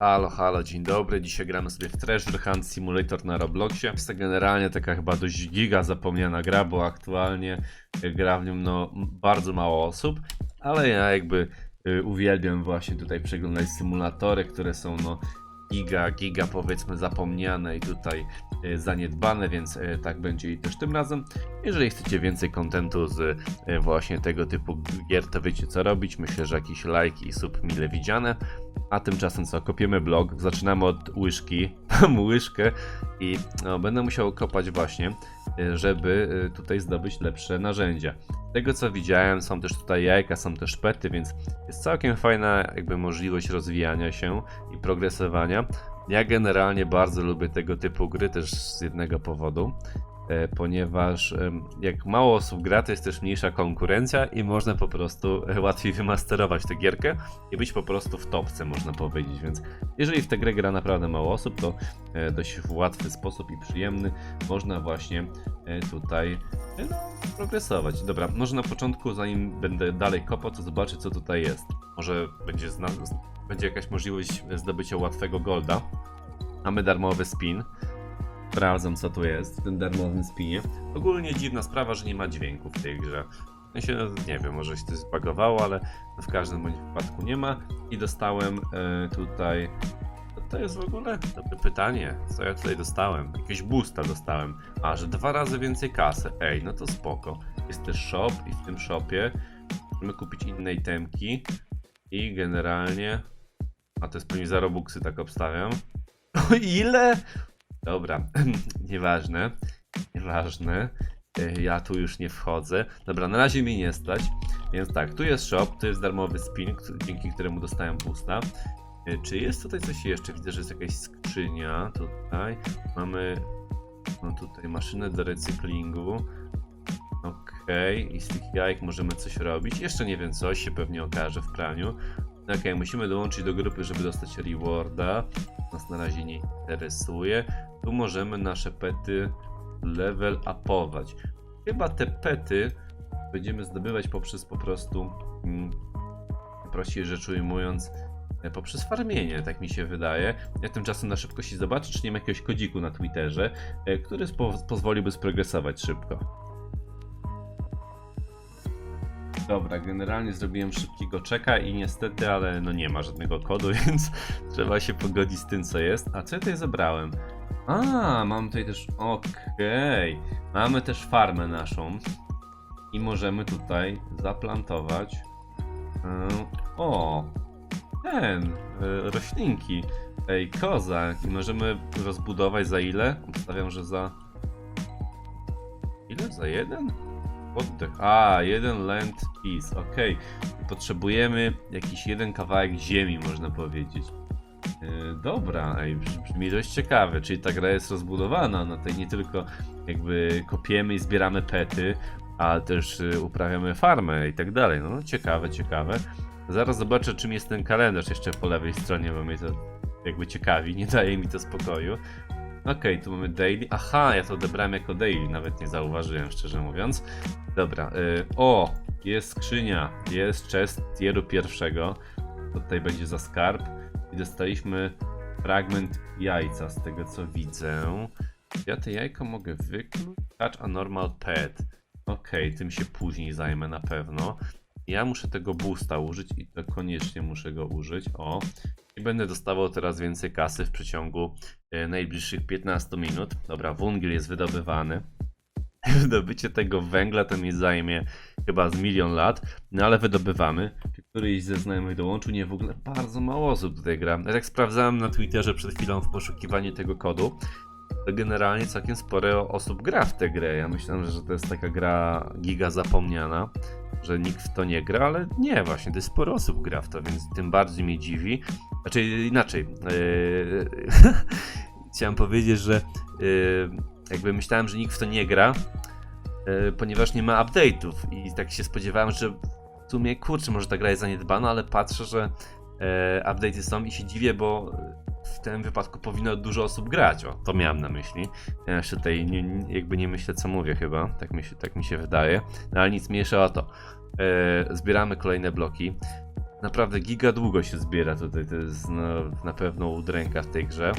Halo, halo, dzień dobry. Dzisiaj gramy sobie w Treasure Hunt Simulator na Robloxie. Jest to generalnie taka chyba dość giga zapomniana gra, bo aktualnie gra w nią no, bardzo mało osób, ale ja jakby y, uwielbiam właśnie tutaj przeglądać symulatory, które są no giga, giga powiedzmy zapomniane i tutaj y, zaniedbane, więc y, tak będzie i też tym razem. Jeżeli chcecie więcej kontentu z y, właśnie tego typu gier, to wiecie co robić. Myślę, że jakiś like i sub mile widziane. A tymczasem co, kopiemy blok, zaczynamy od łyżki, mam łyżkę i no, będę musiał kopać właśnie, żeby y, tutaj zdobyć lepsze narzędzia. Z tego co widziałem, są też tutaj jajka, są też pety, więc jest całkiem fajna jakby możliwość rozwijania się i progresowania. Ja generalnie bardzo lubię tego typu gry też z jednego powodu, ponieważ em, jak mało osób gra, to jest też mniejsza konkurencja i można po prostu e, łatwiej wymasterować tę gierkę i być po prostu w topce, można powiedzieć. Więc jeżeli w tę grę gra naprawdę mało osób, to e, dość w łatwy sposób i przyjemny można właśnie e, tutaj e, no, progresować. Dobra, może na początku, zanim będę dalej kopał, to zobaczę, co tutaj jest. Może będzie, będzie jakaś możliwość zdobycia łatwego golda. Mamy darmowy spin. Sprawdzam, co tu jest w tym darmowym spinie. Ogólnie dziwna sprawa, że nie ma dźwięku w tej grze. Ja się, nie wiem, może się to zbagowało, ale w każdym bądź wypadku nie ma. I dostałem e, tutaj. To jest w ogóle? Dobre pytanie. Co ja tutaj dostałem? Jakiegoś boosta dostałem. A, że dwa razy więcej kasy. Ej, no to spoko. Jest też shop i w tym shopie możemy kupić inne itemki. I generalnie. A to jest pewnie za robuxy, tak obstawiam. O ile? Dobra, nieważne. Nieważne. E, Ja tu już nie wchodzę. Dobra, na razie mi nie stać. Więc tak, tu jest shop, tu jest darmowy spin, dzięki któremu dostałem boosta. E, Czy jest tutaj coś jeszcze? Widzę, że jest jakaś skrzynia tutaj. Mamy no tutaj maszynę do recyklingu. Okej, i z tych jajek możemy coś robić. Jeszcze nie wiem co, się pewnie okaże w praniu. Okej, musimy dołączyć do grupy, żeby dostać rewarda. Nas na razie nie interesuje. Tu możemy nasze pety level upować. Chyba te pety będziemy zdobywać poprzez po prostu, mm, prościej rzecz ujmując, e, poprzez farmienie, tak mi się wydaje. Ja tymczasem na szybkości zobaczę, czy nie ma jakiegoś kodziku na Twitterze, e, który pozwoliłby sprogresować szybko. Dobra, generalnie zrobiłem szybkiego czeka i niestety, ale no nie ma żadnego kodu, więc trzeba się pogodzić z tym, co jest. A co ja tutaj zebrałem? A, mam tutaj też. Okej. Mamy też farmę naszą. I możemy tutaj zaplantować. Yy, o! Ten! Yy, roślinki. Ej, koza. I możemy rozbudować za ile? Obstawiam, że za. Ile? Za jeden? Oddech. A, jeden land piece. Okej. Potrzebujemy jakiś jeden kawałek ziemi, można powiedzieć. Yy, dobra, ej, brzmi- dość ciekawe, czyli ta gra jest rozbudowana, no tutaj nie tylko jakby kopiemy i zbieramy pety, ale też y, uprawiamy farmę i tak dalej, no ciekawe, ciekawe. Zaraz zobaczę czym jest ten kalendarz jeszcze po lewej stronie, bo mnie to jakby ciekawi, nie daje mi to spokoju. Okej, tu mamy daily, aha, ja to odebrałem jako daily, nawet nie zauważyłem szczerze mówiąc. Dobra, y, o, jest skrzynia, jest chest tieru pierwszego, tutaj będzie za skarb. Dostaliśmy fragment jajca, z tego co widzę. Ja te jajko mogę wykluć. Catch a normal pet. Okej, tym się później zajmę na pewno. Ja muszę tego boosta użyć i to koniecznie muszę go użyć. O. I będę dostawał teraz więcej kasy w przeciągu e, najbliższych 15 minut. Dobra, wungiel jest wydobywany. Wydobycie tego węgla to mi zajmie chyba z milion lat, no ale wydobywamy. Któryś ze znajomych dołączył, nie w ogóle bardzo mało osób tutaj gra. Ja tak sprawdzałem na Twitterze przed chwilą w poszukiwaniu tego kodu, to generalnie całkiem sporo osób gra w tę grę. Ja myślałem, że to jest taka gra giga zapomniana, że nikt w to nie gra, ale nie, właśnie, to jest sporo osób gra w to, więc tym bardziej mnie dziwi. Znaczy inaczej, yy... chciałem powiedzieć, że yy... jakby myślałem, że nikt w to nie gra, yy, ponieważ nie ma update'ów i tak się spodziewałem, że w sumie, kurczę, może ta gra jest zaniedbana, ale patrzę, że e, update'y są i się dziwię, bo w tym wypadku powinno dużo osób grać. O, to miałem na myśli. Ja jeszcze tutaj nie, jakby nie myślę, co mówię chyba. Tak mi się, tak mi się wydaje. No ale nic, mniejsza o to. E, zbieramy kolejne bloki. Naprawdę giga długo się zbiera tutaj, to jest na pewno udręka w tej grze.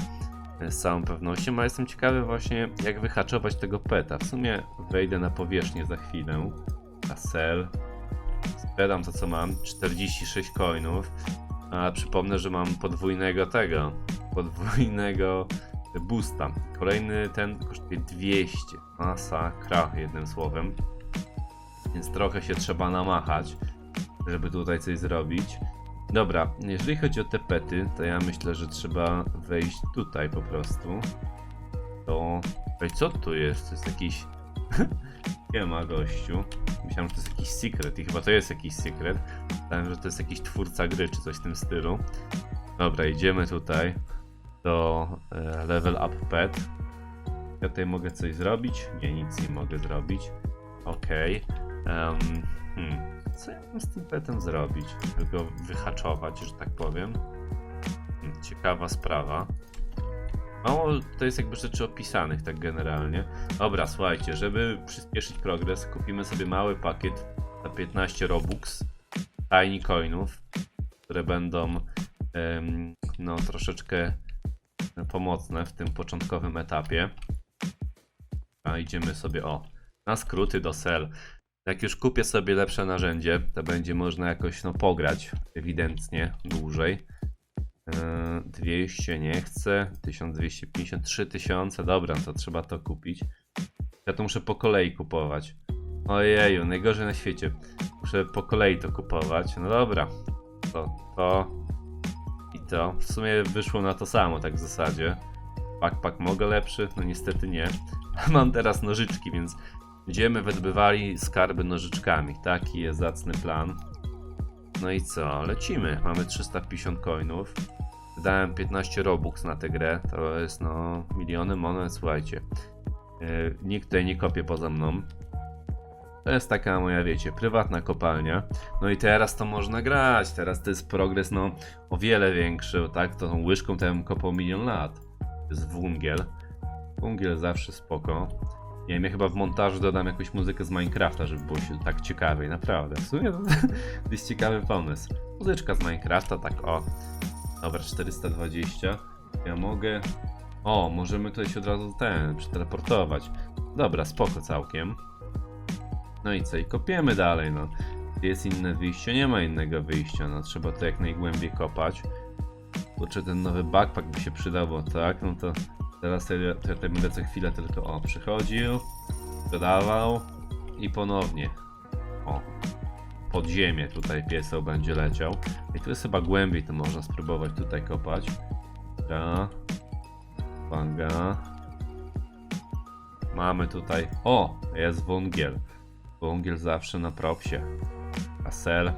e, Z całą pewnością, a jestem ciekawy właśnie jak wyhaczować tego peta. W sumie wejdę na powierzchnię za chwilę. A sell. Sprzedam to co mam, 46 coinów. A przypomnę, że mam podwójnego tego, podwójnego boosta. Kolejny ten kosztuje 200. Masakra, jednym słowem. Więc trochę się trzeba namachać, żeby tutaj coś zrobić. Dobra, jeżeli chodzi o te pety, to ja myślę, że trzeba wejść tutaj po prostu. To... Ej, co tu jest? To jest jakiś... Nie ma gościu. Myślałem, że to jest jakiś secret i chyba to jest jakiś secret. Myślałem, że to jest jakiś twórca gry czy coś w tym stylu. Dobra, idziemy tutaj do e, level up pet. Ja tutaj mogę coś zrobić? Nie, nic nie mogę zrobić. Okej. Em, hmm. Co ja mam z tym petem zrobić? Żeby go wyhaczować, że tak powiem. Hmm, Ciekawa sprawa. Mało to jest jakby rzeczy opisanych tak generalnie. Dobra, słuchajcie, żeby przyspieszyć progres, kupimy sobie mały pakiet za 15 Robux, tiny coinów, które będą no troszeczkę pomocne w tym początkowym etapie. A idziemy sobie o na skróty do sel. Jak już kupię sobie lepsze narzędzie, to będzie można jakoś no pograć ewidentnie dłużej. Eee, 200 nie chcę, 1253 tysiące, dobra, to trzeba to kupić. Ja to muszę po kolei kupować. Ojeju, najgorzej na świecie. Muszę po kolei to kupować. No dobra, to, to i to. W sumie wyszło na to samo, tak w zasadzie. Backpack mogę lepszy? No niestety nie. Mam teraz nożyczki, więc będziemy wydobywali skarby nożyczkami. Taki jest zacny plan. No i co? Lecimy. Mamy 350 coinów. Wydałem 15 robux na tę grę. To jest no miliony monet, słuchajcie. Yy, nikt tutaj nie kopie poza mną. To jest taka moja, wiecie, prywatna kopalnia. No i teraz to można grać. Teraz to jest progres, no, o wiele większy, tak? To tą łyżką to ja bym kopał milion lat. To jest wungiel. Wungiel zawsze spoko. Nie wiem, ja chyba w montażu dodam jakąś muzykę z Minecrafta, żeby było się tak ciekawiej, naprawdę. W sumie to, to jest ciekawy pomysł. Muzyczka z Minecrafta, tak o. Dobra, 420. Ja mogę... O, możemy tutaj się od razu ten, przeteleportować. Dobra, spoko całkiem. No i co? I kopiemy dalej, no. Jest inne wyjście? Nie ma innego wyjścia, no. Trzeba to jak najgłębiej kopać. Kurczę, ten nowy backpack by się przydał, bo tak, no to teraz ja tutaj będę co chwilę tylko, o, przychodził, dodawał i ponownie, o, pod ziemię tutaj pieseł będzie leciał. I tu jest chyba głębiej, to można spróbować tutaj kopać. Dobra. Uwaga. Mamy tutaj, o, jest wągiel. Wągiel zawsze na propsie. Asel.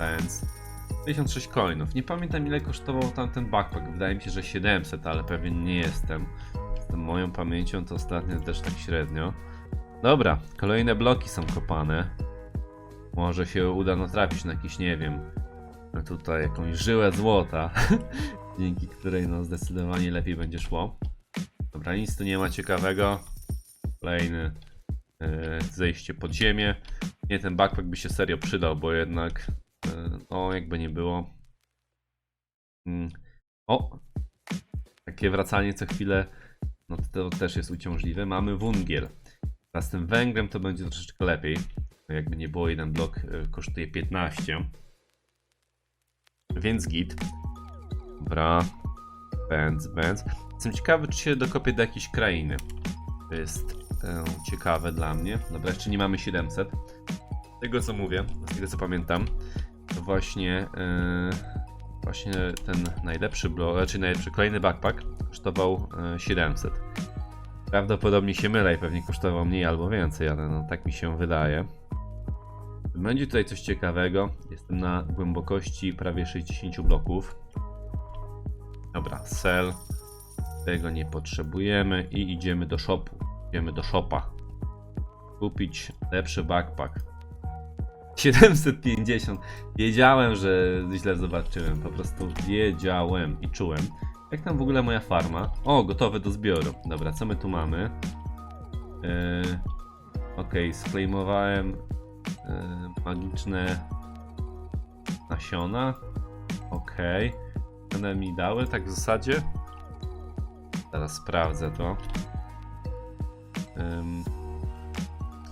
Więc 56 coinów. Nie pamiętam ile kosztował tamten backpack. Wydaje mi się, że 700, ale pewien nie jestem. Z moją pamięcią to ostatnio też tak średnio. Dobra, kolejne bloki są kopane. Może się uda natrafić na jakiś, nie wiem, no tutaj jakąś żyłę złota, dzięki której no zdecydowanie lepiej będzie szło. Dobra, nic tu nie ma ciekawego. Kolejny e, zejście pod ziemię. Nie, ten backpack by się serio przydał, bo jednak e, o, jakby nie było. Mm. O! Takie wracanie co chwilę, no to też jest uciążliwe. Mamy wungiel. A z tym węglem to będzie troszeczkę lepiej. Jakby nie było, jeden blok e, kosztuje 15. Więc git. Dobra. Bęc, bęc. Jestem ciekawy, czy się dokopię do jakiejś krainy. To jest e, ciekawe dla mnie. Dobra, jeszcze nie mamy 700. Z tego co mówię, z tego co pamiętam, to właśnie e, właśnie ten najlepszy blok, znaczy najlepszy kolejny backpack kosztował e, 700. Prawdopodobnie się mylę i pewnie kosztował mniej albo więcej, ale no tak mi się wydaje. Będzie tutaj coś ciekawego. Jestem na głębokości prawie 60 bloków. Dobra, sell. Tego nie potrzebujemy i idziemy do shopu. Idziemy do shopa. Kupić lepszy backpack. 750. Wiedziałem, że źle zobaczyłem. Po prostu wiedziałem i czułem. Jak tam w ogóle moja farma? O, gotowe do zbioru. Dobra, co my tu mamy? Yy, ok, sklejmowałem magiczne nasiona. Okej. One mi dały tak w zasadzie. Teraz sprawdzę to. Ym,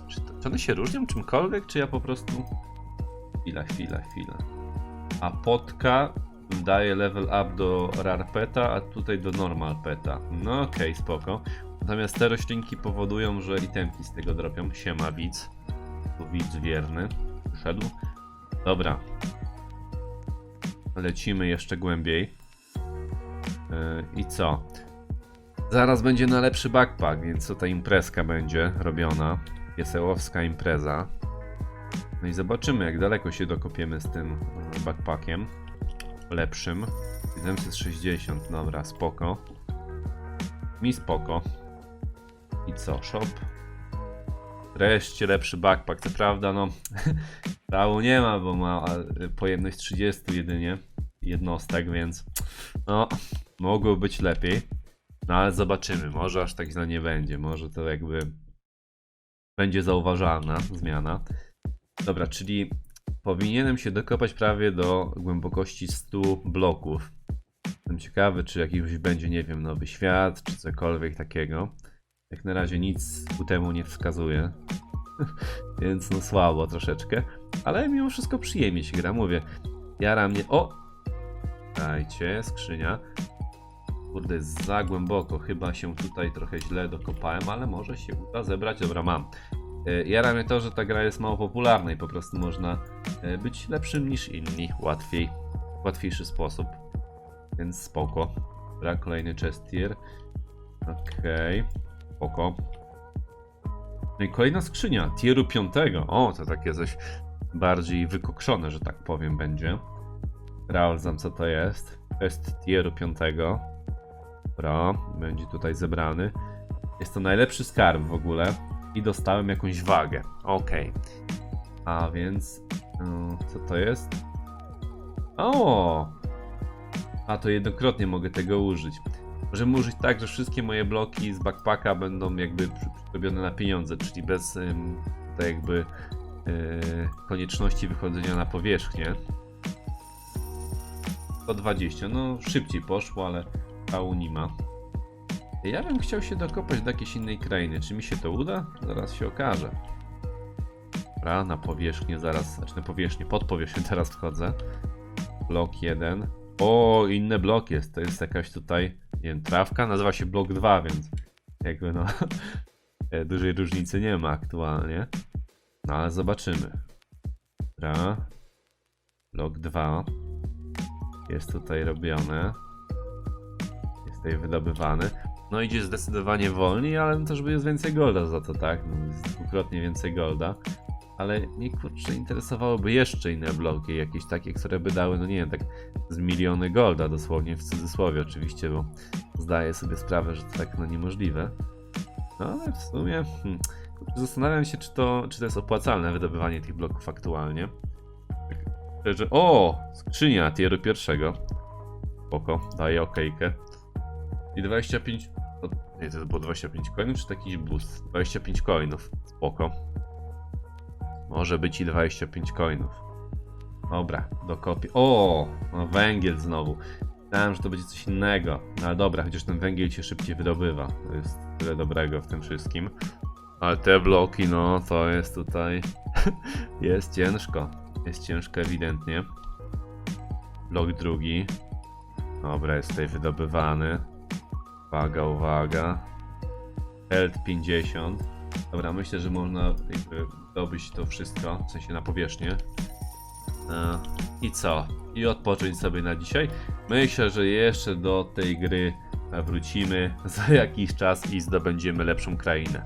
czy, to, czy one się różnią czymkolwiek, czy ja po prostu... Chwila, chwila, chwila. A potka daje level up do rare peta, a tutaj do normal peta. No okej, spoko. Natomiast te roślinki powodują, że itemki z tego dropią. Siema widz. Widz wierny. Wszedł. Dobra. Lecimy jeszcze głębiej. Yy, I co? Zaraz będzie na lepszy backpack, więc to ta imprezka będzie robiona. Piesełowska impreza. No i zobaczymy, jak daleko się dokopiemy z tym e, backpackiem. Lepszym. 760, dobra, spoko. Mi spoko. I co, shop? Wreszcie lepszy backpack, co prawda, no. Tału nie ma, bo ma pojemność 30 jedynie jednostek, więc no, mogło być lepiej. No ale zobaczymy, może aż tak źle nie będzie, może to jakby będzie zauważalna zmiana. Dobra, czyli powinienem się dokopać prawie do głębokości 100 bloków. Jestem ciekawy, czy jakiś będzie, nie wiem, nowy świat, czy cokolwiek takiego. Jak na razie nic ku temu nie wskazuje. Więc no słabo troszeczkę. Ale mimo wszystko przyjemnie się gra, mówię. Jara mnie... O! Dajcie, skrzynia. Kurde, jest za głęboko. Chyba się tutaj trochę źle dokopałem, ale może się uda zebrać. Dobra, mam. E, Jara mnie to, że ta gra jest mało popularna i po prostu można e, być lepszym niż inni. Łatwiej. W łatwiejszy sposób. Więc spoko. Dobra, kolejny chest tier. Okej. Spoko. No i kolejna skrzynia. Tieru 5. O, to takie coś bardziej wykokszone, że tak powiem, będzie. Sprawdzam, co to jest. To jest tieru 5. Dobra, będzie tutaj zebrany. Jest to najlepszy skarb w ogóle. I dostałem jakąś wagę. Okej. A więc. mm, co to jest? O! A to jednokrotnie mogę tego użyć. Możemy użyć tak, że wszystkie moje bloki z backpacka będą jakby robione na pieniądze, czyli bez ym, tutaj jakby yy, konieczności wychodzenia na powierzchnię. 120, no szybciej poszło, ale pału nie ma. Ja bym chciał się dokopać do jakiejś innej krainy. Czy mi się to uda? Zaraz się okaże. Dobra, na powierzchnię zaraz, znaczy na powierzchnię, pod powierzchnię teraz wchodzę. Blok 1. O, inny blok jest. To jest jakaś tutaj, nie wiem, trawka. Nazywa się blok 2, więc jakby no e, dużej różnicy nie ma aktualnie. No ale zobaczymy. Dobra. Blok 2. Jest tutaj robione. Jest tutaj wydobywany. No idzie zdecydowanie wolniej, ale też jest więcej golda za to, tak? No, jest dwukrotnie więcej golda. Ale mnie kurczę interesowałoby jeszcze inne bloki, jakieś takie, które by dały, no nie wiem, tak z miliony golda, dosłownie w cudzysłowie oczywiście, bo zdaję sobie sprawę, że to tak no niemożliwe. No ale w sumie hmm, zastanawiam się, czy to, czy to jest opłacalne wydobywanie tych bloków aktualnie. Tak, szczerze, o! Skrzynia tieru pierwszego. Spoko, daję okejkę. I 25. No, nie, to było 25 coinów, czy to jakiś boost? 25 coinów. Spoko. Może być i 25 coinów. Dobra, dokopię. O! No węgiel znowu. Myślałem, że to będzie coś innego. No ale dobra, chociaż ten węgiel się szybciej wydobywa. To jest tyle dobrego w tym wszystkim. Ale te bloki, no to jest tutaj. jest ciężko. Jest ciężko ewidentnie. Blok drugi. Dobra, jest tutaj wydobywany. Uwaga, uwaga. Health 50. Dobra, myślę, że można jakby dobyć to wszystko, w sensie na powierzchnię. E, I co? I odpocząć sobie na dzisiaj. Myślę, że jeszcze do tej gry wrócimy za jakiś czas i zdobędziemy lepszą krainę.